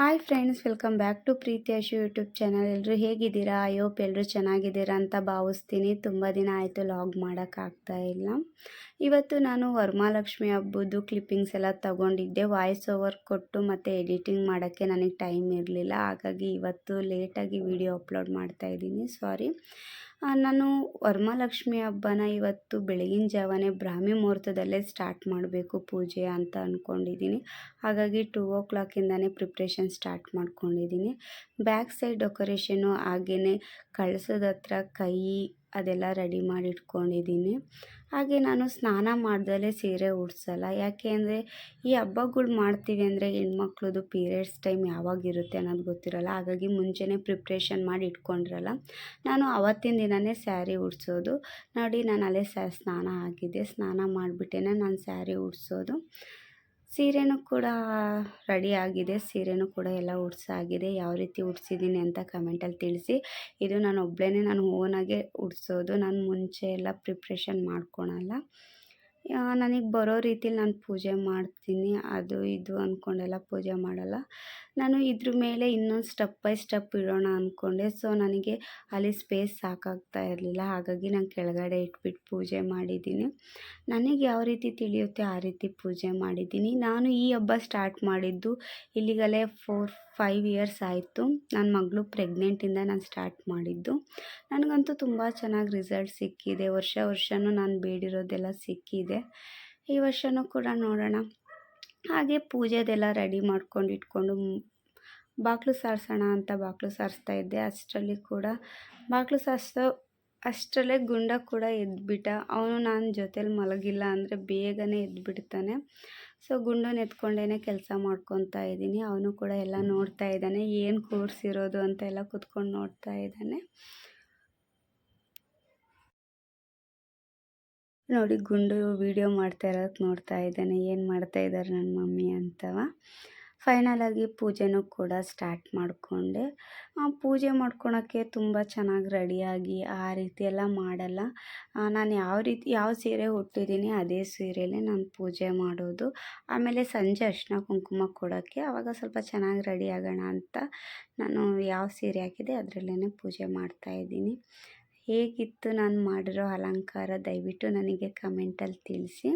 Hi friends welcome back to Preethi Ashu YouTube channel ಎಲ್ಲರೂ ಹೇಗಿದ್ದೀರಾ? Hope ಎಲ್ಲರೂ ಚೆನ್ನಾಗಿದ್ದೀರಾ ಅಂತ ಭಾವಿಸ್ತೀನಿ. ತುಂಬ ದಿನ ಆಯಿತು ಲಾಗ್ ಮಾಡೋಕ್ಕಾಗ್ತಾ ಇಲ್ಲ. ಇವತ್ತು ನಾನು ವರಮಹಾಲಕ್ಷ್ಮಿ ಹಬ್ಬದ್ದು ಕ್ಲಿಪ್ಪಿಂಗ್ಸ್ ಎಲ್ಲ ತಗೊಂಡಿದ್ದೆ. ವಾಯ್ಸ್ ಓವರ್ ಕೊಟ್ಟು ಮತ್ತು ಎಡಿಟಿಂಗ್ ಮಾಡೋಕ್ಕೆ ನನಗೆ ಟೈಮ್ ಇರಲಿಲ್ಲ. ಹಾಗಾಗಿ ಇವತ್ತು ಲೇಟಾಗಿ ವಿಡಿಯೋ ಅಪ್ಲೋಡ್ ಮಾಡ್ತಾಯಿದ್ದೀನಿ ಸಾರಿ ನಾನು ವರಮಹಾಲಕ್ಷ್ಮಿ ಹಬ್ಬನ ಇವತ್ತು ಬೆಳಗಿನ ಜಾವನೇ ಬ್ರಾಹ್ಮಿ ಮುಹೂರ್ತದಲ್ಲೇ ಸ್ಟಾರ್ಟ್ ಮಾಡಬೇಕು ಪೂಜೆ ಅಂತ ಅಂದ್ಕೊಂಡಿದ್ದೀನಿ ಹಾಗಾಗಿ ಟೂ ಓ ಕ್ಲಾಕಿಂದನೇ ಪ್ರಿಪ್ರೇಷನ್ ಸ್ಟಾರ್ಟ್ ಮಾಡ್ಕೊಂಡಿದ್ದೀನಿ ಬ್ಯಾಕ್ ಸೈಡ್ ಡೆಕೋರೇಷನು ಹಾಗೆಯೇ ಕಳಸದ ಹತ್ರ ಕೈ ಅದೆಲ್ಲ ರೆಡಿ ಮಾಡಿ ಇಟ್ಕೊಂಡಿದ್ದೀನಿ ಹಾಗೆ ನಾನು ಸ್ನಾನ ಮಾಡ್ದಲೇ ಸೀರೆ ಉಡ್ಸಲ್ಲ. ಯಾಕೆ ಅಂದರೆ ಈ ಹಬ್ಬಗಳು ಮಾಡ್ತೀವಿ ಅಂದರೆ ಹೆಣ್ಮಕ್ಳದು ಪೀರಿಯಡ್ಸ್ ಟೈಮ್ ಯಾವಾಗಿರುತ್ತೆ ಅನ್ನೋದು ಗೊತ್ತಿರಲ್ಲ. ಹಾಗಾಗಿ ಮುಂಚೆನೇ ಪ್ರಿಪ್ರೇಷನ್ ಮಾಡಿ ಇಟ್ಕೊಂಡಿರಲ್ಲ. ನಾನು ಅವತ್ತಿನ ದಿನವೇ ಸ್ಯಾರಿ ಉಡ್ಸೋದು. ನೋಡಿ, ನಾನು ಅಲ್ಲೇ ಸ್ನಾನ ಆಗಿದ್ದೆ ಸ್ನಾನ ಮಾಡಿಬಿಟ್ಟೇ ನಾನು ಸ್ಯಾರಿ ಉಡ್ಸೋದು. ಸೀರೆನೂ ಕೂಡ ರೆಡಿ ಆಗಿದೆ. ಸೀರೆನೂ ಕೂಡ ಎಲ್ಲ ಉಡ್ಸಾಗಿದೆ ಯಾವ ರೀತಿ ಉಡ್ಸಿದ್ದೀನಿ ಅಂತ ಕಮೆಂಟಲ್ಲಿ ತಿಳಿಸಿ. ಇದು ನಾನು ಒಬ್ಬಳೇ ನಾನು ಓನಾಗೆ ಉಡ್ಸೋದು. ನಾನು ಮುಂಚೆ ಎಲ್ಲ ಪ್ರಿಪ್ರೇಷನ್ ಮಾಡ್ಕೊಳಲ್ಲ. ನನಗೆ ಬರೋ ರೀತಿಲಿ ನಾನು ಪೂಜೆ ಮಾಡ್ತೀನಿ, ಅದು ಇದು ಅಂದ್ಕೊಂಡೆಲ್ಲ ಪೂಜೆ ಮಾಡಲ್ಲ. ನಾನು ಇದ್ರ ಮೇಲೆ ಇನ್ನೊಂದು ಸ್ಟೆಪ್ ಬೈ ಸ್ಟೆಪ್ ಇಡೋಣ ಅಂದ್ಕೊಂಡೆ ಸೊ ನನಗೆ ಅಲ್ಲಿ ಸ್ಪೇಸ್ ಸಾಕಾಗ್ತಾ ಇರಲಿಲ್ಲ, ಹಾಗಾಗಿ ನಾನು ಕೆಳಗಡೆ ಇಟ್ಬಿಟ್ಟು ಪೂಜೆ ಮಾಡಿದ್ದೀನಿ. ನನಗೆ ಯಾವ ರೀತಿ ತಿಳಿಯುತ್ತೆ ಆ ರೀತಿ ಪೂಜೆ ಮಾಡಿದ್ದೀನಿ. ನಾನು ಈ ಹಬ್ಬ ಸ್ಟಾರ್ಟ್ ಮಾಡಿದ್ದು ಇಲ್ಲಿಗಲೇ ಫೋರ್ ಫೈವ್ ಇಯರ್ಸ್ ಆಯಿತು. ನನ್ನ ಮಗಳು ಪ್ರೆಗ್ನೆಂಟಿಂದ ನಾನು ಸ್ಟಾರ್ಟ್ ಮಾಡಿದ್ದು. ನನಗಂತೂ ತುಂಬ ಚೆನ್ನಾಗಿ ರಿಸಲ್ಟ್ ಸಿಕ್ಕಿದೆ. ವರ್ಷ ವರ್ಷವೂ ನಾನು ಬೇಡಿರೋದೆಲ್ಲ ಸಿಕ್ಕಿದೆ. ಈ ವರ್ಷವೂ ಕೂಡ ನೋಡೋಣ. ಹಾಗೆ ಪೂಜೆದೆಲ್ಲ ರೆಡಿ ಮಾಡ್ಕೊಂಡು ಇಟ್ಕೊಂಡು ಬಾಗಿಲು ಸಾರಿಸೋಣ ಅಂತ ಬಾಗಿಲು ಸಾರಿಸ್ತಾ ಇದ್ದೆ. ಅಷ್ಟರಲ್ಲಿ ಕೂಡ ಬಾಗಿಲು ಸಾರಿಸೋ ಅಷ್ಟರಲ್ಲೇ ಗುಂಡ ಕೂಡ ಎದ್ಬಿಟ್ಟ. ಅವನು ನಾನು ಜೊತೇಲಿ ಮಲಗಿಲ್ಲ ಅಂದರೆ ಬೇಗನೆ ಎದ್ಬಿಡ್ತಾನೆ. ಸೊ ಗುಂಡನ್ನ ಎತ್ಕೊಂಡೇ ಕೆಲಸ ಮಾಡ್ಕೊತಾ ಇದ್ದೀನಿ. ಅವನು ಕೂಡ ಎಲ್ಲ ನೋಡ್ತಾ ಇದ್ದಾನೆ. ಏನು ಕೂರಿಸಿರೋದು ಅಂತ ಎಲ್ಲ ಕುತ್ಕೊಂಡು ನೋಡ್ತಾ ಇದ್ದಾನೆ. ನೋಡಿ, ಗುಂಡು ವೀಡಿಯೋ ಮಾಡ್ತಾ ಇರೋದಕ್ಕೆ ನೋಡ್ತಾ ಇದ್ದಾನೆ. ಏನು ಮಾಡ್ತಾ ಇದ್ದಾರೆ ನನ್ನ ಮಮ್ಮಿ ಅಂತವ. ಫೈನಲಾಗಿ ಪೂಜೆನೂ ಕೂಡ ಸ್ಟಾರ್ಟ್ ಮಾಡಿಕೊಂಡೆ. ಪೂಜೆ ಮಾಡ್ಕೊಳಕ್ಕೆ ತುಂಬ ಚೆನ್ನಾಗಿ ರೆಡಿಯಾಗಿ ಆ ರೀತಿ ಎಲ್ಲ ಮಾಡಲ್ಲ. ನಾನು ಯಾವ ರೀತಿ, ಯಾವ ಸೀರೆ ಹುಟ್ಟಿದ್ದೀನಿ ಅದೇ ಸೀರೆಯಲ್ಲೇ ನಾನು ಪೂಜೆ ಮಾಡೋದು. ಆಮೇಲೆ ಸಂಜೆ ಅರ್ಶಿನ ಕುಂಕುಮ ಕೊಡೋಕ್ಕೆ ಆವಾಗ ಸ್ವಲ್ಪ ಚೆನ್ನಾಗಿ ರೆಡಿ ಆಗೋಣ ಅಂತ ನಾನು ಯಾವ ಸೀರೆ ಹಾಕಿದೆ ಅದರಲ್ಲೇ ಪೂಜೆ ಮಾಡ್ತಾಯಿದ್ದೀನಿ ಹೇಗಿತ್ತು ನಾನು ಮಾಡಿರೋ ಅಲಂಕಾರ ದಯವಿಟ್ಟು ನನಗೆ ಕಮೆಂಟಲ್ಲಿ ತಿಳಿಸಿ.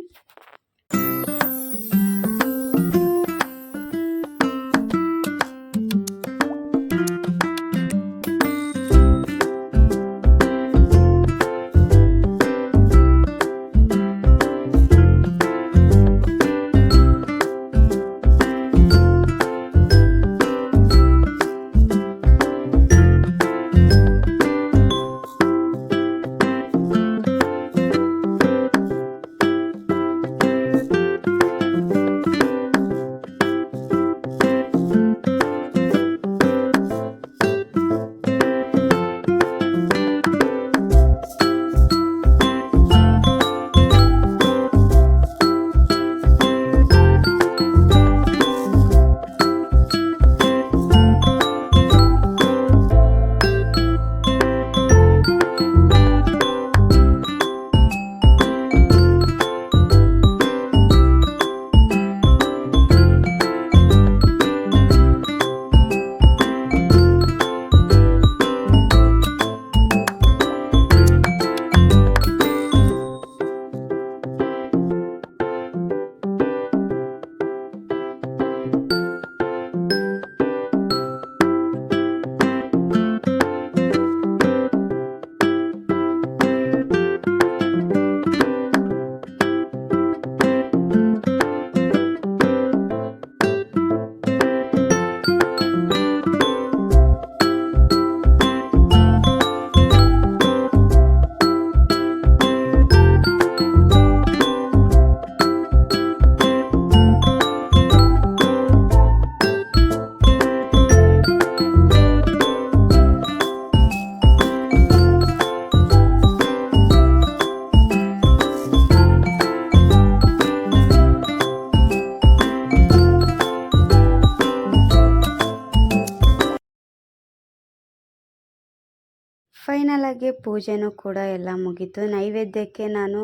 ಒಳಗೆ ಪೂಜೆನೂ ಕೂಡ ಎಲ್ಲ ಮುಗೀತು. ನೈವೇದ್ಯಕ್ಕೆ ನಾನು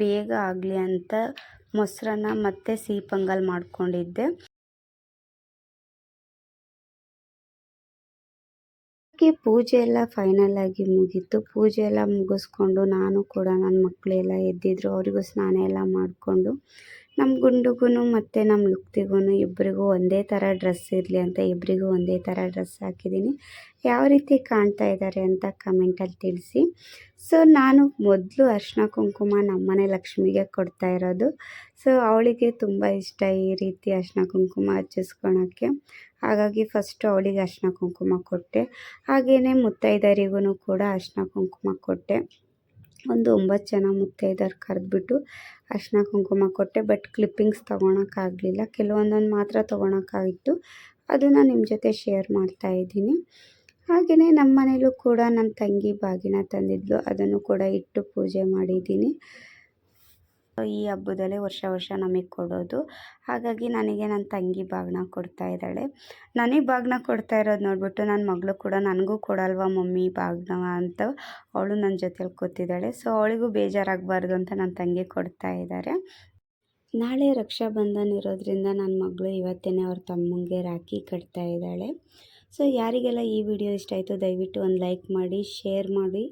ಬೇಗ ಆಗಲಿ ಅಂತ ಮೊಸರನ್ನ ಮತ್ತು ಸಿಹಿ ಪೊಂಗಲ್ ಮಾಡಿಕೊಂಡಿದ್ದೆ. ಪೂಜೆ ಎಲ್ಲ ಫೈನಲ್ ಆಗಿ ಮುಗೀತು. ಪೂಜೆ ಎಲ್ಲ ಮುಗಿಸ್ಕೊಂಡು ನಾನು ಕೂಡ, ನನ್ನ ಮಕ್ಕಳೆಲ್ಲ ಎದ್ದಿದ್ರು, ಅವರಿಗೂ ಸ್ನಾನ ಎಲ್ಲ ಮಾಡಿಕೊಂಡು ನಮ್ಮ ಗುಂಡುಗೂ ಮತ್ತು ನಮ್ಮ ಯುಕ್ತಿಗೂ ಇಬ್ಬರಿಗೂ ಒಂದೇ ಥರ ಡ್ರೆಸ್ ಇರಲಿ ಅಂತ ಇಬ್ಬರಿಗೂ ಒಂದೇ ಥರ ಡ್ರೆಸ್ ಹಾಕಿದ್ದೀನಿ ಯಾವ ರೀತಿ ಕಾಣ್ತಾ ಇದ್ದಾರೆ ಅಂತ ಕಮೆಂಟಲ್ಲಿ ತಿಳಿಸಿ. ಸೊ ನಾನು ಮೊದಲು ಅರ್ಶಿನ ಕುಂಕುಮ ನಮ್ಮನೆ ಲಕ್ಷ್ಮಿಗೆ ಕೊಡ್ತಾ ಇರೋದು. ಸೊ ಅವಳಿಗೆ ತುಂಬ ಇಷ್ಟ ಈ ರೀತಿ ಅರ್ಶಿನ ಕುಂಕುಮ ಹಚ್ಚಿಸ್ಕೊಳಕ್ಕೆ. ಹಾಗಾಗಿ ಫಸ್ಟು ಅವಳಿಗೆ ಅರಿಶಿನ ಕುಂಕುಮ ಕೊಟ್ಟೆ. ಹಾಗೆಯೇ ಮುತ್ತೈದರಿಗೂ ಕೂಡ ಅರ್ಶಿನ ಕುಂಕುಮ ಕೊಟ್ಟೆ. ಒಂದು ಒಂಬತ್ತು ಜನ ಮುತ್ತೈದೆಯರು ಕರೆದ್ಬಿಟ್ಟು ಅರಿಶಿನ ಕುಂಕುಮ ಕೊಟ್ಟೆ. ಬಟ್ ಕ್ಲಿಪ್ಪಿಂಗ್ಸ್ ತೊಗೊಳಕ್ಕಾಗಲಿಲ್ಲ. ಕೆಲವೊಂದೊಂದು ಮಾತ್ರ ತೊಗೊಳಕ್ಕಾಗಿತ್ತು. ಅದನ್ನು ನಿಮ್ಮ ಜೊತೆ ಶೇರ್ ಮಾಡ್ತಾ ಇದ್ದೀನಿ. ಹಾಗೆಯೇ ನಮ್ಮ ಮನೇಲೂ ಕೂಡ ನನ್ನ ತಂಗಿ ಬಾಗಿನ ತಂದಿದ್ಲು. ಅದನ್ನು ಕೂಡ ಇಟ್ಟು ಪೂಜೆ ಮಾಡಿದ್ದೀನಿ. ಈ ಹಬ್ಬದಲ್ಲೇ ವರ್ಷ ವರ್ಷ ನಮಗೆ ಕೊಡೋದು. ಹಾಗಾಗಿ ನನಗೆ ನನ್ನ ತಂಗಿ ಬಾಗಿನ ಕೊಡ್ತಾ ಇದ್ದಾಳೆ. ನನಗೆ ಬಾಗಿನ ಕೊಡ್ತಾ ಇರೋದು ನೋಡಿಬಿಟ್ಟು ನನ್ನ ಮಗಳು ಕೂಡ ನನಗೂ ಕೊಡಲ್ವಾ ಮಮ್ಮಿ ಬಾಗಿನ ಅಂತ ಅವಳು ನನ್ನ ಜೊತೆಲಿ ಕೂತಿದ್ದಾಳೆ. ಸೊ ಅವಳಿಗೂ ಬೇಜಾರಾಗಬಾರ್ದು ಅಂತ ನನ್ನ ತಂಗಿ ಕೊಡ್ತಾ ಇದ್ದಾರೆ. ನಾಳೆ ರಕ್ಷಾ ಬಂಧನ್ ಇರೋದ್ರಿಂದ ನನ್ನ ಮಗಳು ಇವತ್ತೇ ಅವ್ರ ತಮ್ಮಂಗೆ ರಾಖಿ ಕಟ್ತಾ ಇದ್ದಾಳೆ. ಸೊ ಯಾರಿಗೆಲ್ಲ ಈ ವಿಡಿಯೋ ಇಷ್ಟ ಆಯಿತು ದಯವಿಟ್ಟು ಒಂದು ಲೈಕ್ ಮಾಡಿ, ಶೇರ್ ಮಾಡಿ.